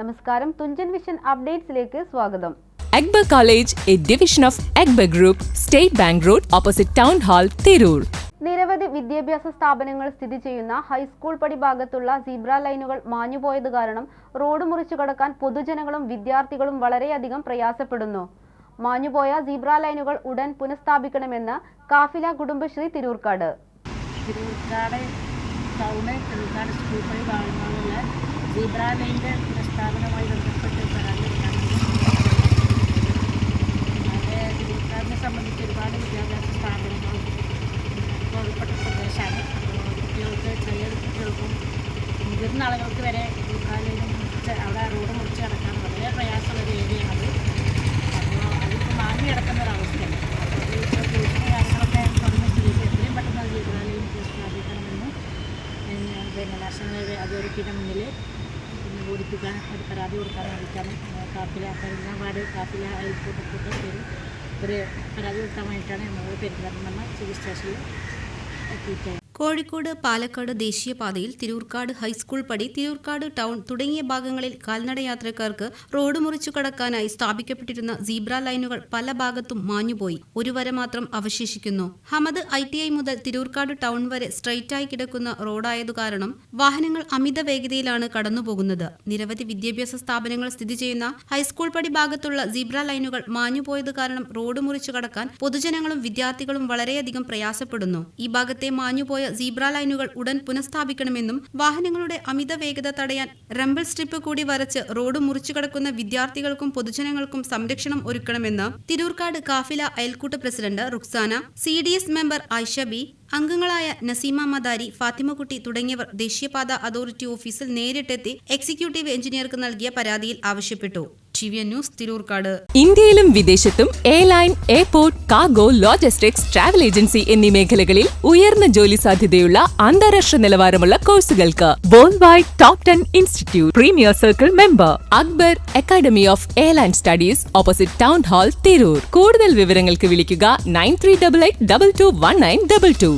നമസ്കാരം. തുഞ്ചൻ വിഷൻ അപ്ഡേറ്റ്സിലേക്ക് സ്വാഗതം. Akbar college A division of Akbar group state bank road opposite town hall Tirur. നിരവധി വിദ്യാഭ്യാസ സ്ഥാപനങ്ങൾ സ്ഥിതി ചെയ്യുന്ന ഹൈസ്കൂൾ പടിഭാഗത്തുള്ള സീബ്ര ലൈനുകൾ മാഞ്ഞുപോയത് കാരണം റോഡ് മുറിച്ചു കടക്കാൻ പൊതുജനങ്ങളും വിദ്യാർത്ഥികളും വളരെയധികം പ്രയാസപ്പെടുന്നു. മാഞ്ഞുപോയ സീബ്ര ലൈനുകൾ ഉടൻ പുനഃസ്ഥാപിക്കണമെന്ന് കാഫില കുടുംബശ്രീ തിരൂർക്കാട്. ടൗണ് തിരുവുക്കാട് സ്കൂൾ വഴി ഭാഗങ്ങളിലുള്ള സീബ്ര ലൈന്റെ പ്രസ്താവനവുമായി ബന്ധപ്പെട്ട് അത് തിരുവുക്കാടിനെ സംബന്ധിച്ച് ഒരുപാട് വിദ്യാഭ്യാസ സ്ഥാപനങ്ങളും ഉൾപ്പെട്ട പ്രദേശമാണ്. കുട്ടികൾക്ക് ചെറിയ കുട്ടികൾക്കും മുതിർന്ന ആളുകൾക്ക് വരെ സീബ്ര ലൈനും അവിടെ റോഡ് മുറിച്ച് കിടക്കാൻ വളരെ പ്രയാസമുള്ള അതോറിറ്റിയുടെ മുന്നിൽ പിന്നെ ഓടിപ്പിക്കാൻ ഒരു പരാതി കൊടുക്കാൻ വേണ്ടിയിട്ടാണ്. കാപ്പില പെരിഞ്ഞാപാട് കാപ്പില അയൽക്കൂട്ടത്തിന്റെ പേര് ഒരു പരാതി കൊടുക്കാൻ വേണ്ടിയിട്ടാണ് നമ്മൾ പെരുന്നാൾ സിവിൽ സ്റ്റേഷനിൽ കോഴിക്കോട് പാലക്കാട് ദേശീയപാതയിൽ തിരൂർക്കാട് ഹൈസ്കൂൾ പടി തിരൂർക്കാട് ടൗൺ തുടങ്ങിയ ഭാഗങ്ങളിൽ കാൽനട യാത്രക്കാർക്ക് റോഡ് മുറിച്ചു കടക്കാനായി സ്ഥാപിക്കപ്പെട്ടിരുന്ന സീബ്ര ലൈനുകൾ പല ഭാഗത്തും മാഞ്ഞുപോയി. ഒരു വര മാത്രം അവശേഷിക്കുന്നു. ഹമദ് ഐ ടി ഐ മുതൽ തിരൂർക്കാട് ടൗൺ വരെ സ്ട്രെയിറ്റായി കിടക്കുന്ന റോഡായതു കാരണം വാഹനങ്ങൾ അമിത വേഗതയിലാണ് കടന്നുപോകുന്നത്. നിരവധി വിദ്യാഭ്യാസ സ്ഥാപനങ്ങൾ സ്ഥിതി ചെയ്യുന്ന ഹൈസ്കൂൾ പടി ഭാഗത്തുള്ള സീബ്ര ലൈനുകൾ മാഞ്ഞുപോയത് കാരണം റോഡ് മുറിച്ചു കടക്കാൻ പൊതുജനങ്ങളും വിദ്യാർത്ഥികളും വളരെയധികം പ്രയാസപ്പെടുന്നു. ഈ ഭാഗത്തെ മാഞ്ഞുപോയ സീബ്ര ലൈനുകൾ ഉടൻ പുനഃസ്ഥാപിക്കണമെന്നും വാഹനങ്ങളുടെ അമിത വേഗത തടയാൻ റംബിൾ സ്ട്രിപ്പ് കൂടി വരച്ച് റോഡ് മുറിച്ചു കടക്കുന്ന വിദ്യാർത്ഥികൾക്കും പൊതുജനങ്ങൾക്കും സംരക്ഷണം ഒരുക്കണമെന്ന് Thirurkad Kafila അയൽക്കൂട്ട president Ruksana C member Ayisha B അംഗങ്ങളായ നസീമ മദാരി ഫാത്തിമക്കുട്ടി തുടങ്ങിയവർ ദേശീയപാത അതോറിറ്റി ഓഫീസിൽ നേരിട്ടെത്തി എക്സിക്യൂട്ടീവ് എഞ്ചിനീയർക്ക് നൽകിയ പരാതിയിൽ ആവശ്യപ്പെട്ടു. ന്യൂസ് തിരൂർക്കാട്. ഇന്ത്യയിലും വിദേശത്തും airline airport cargo logistics travel agency എന്നീ മേഖലകളിൽ ഉയർന്ന ജോലി സാധ്യതയുള്ള അന്താരാഷ്ട്ര നിലവാരമുള്ള കോഴ്സുകൾക്ക് world wide top ten institute premier circle member Akbar academy of airline studies opposite town hall Tirur. കൂടുതൽ വിവരങ്ങൾക്ക് വിളിക്കുക nine three double eight double two one nine double two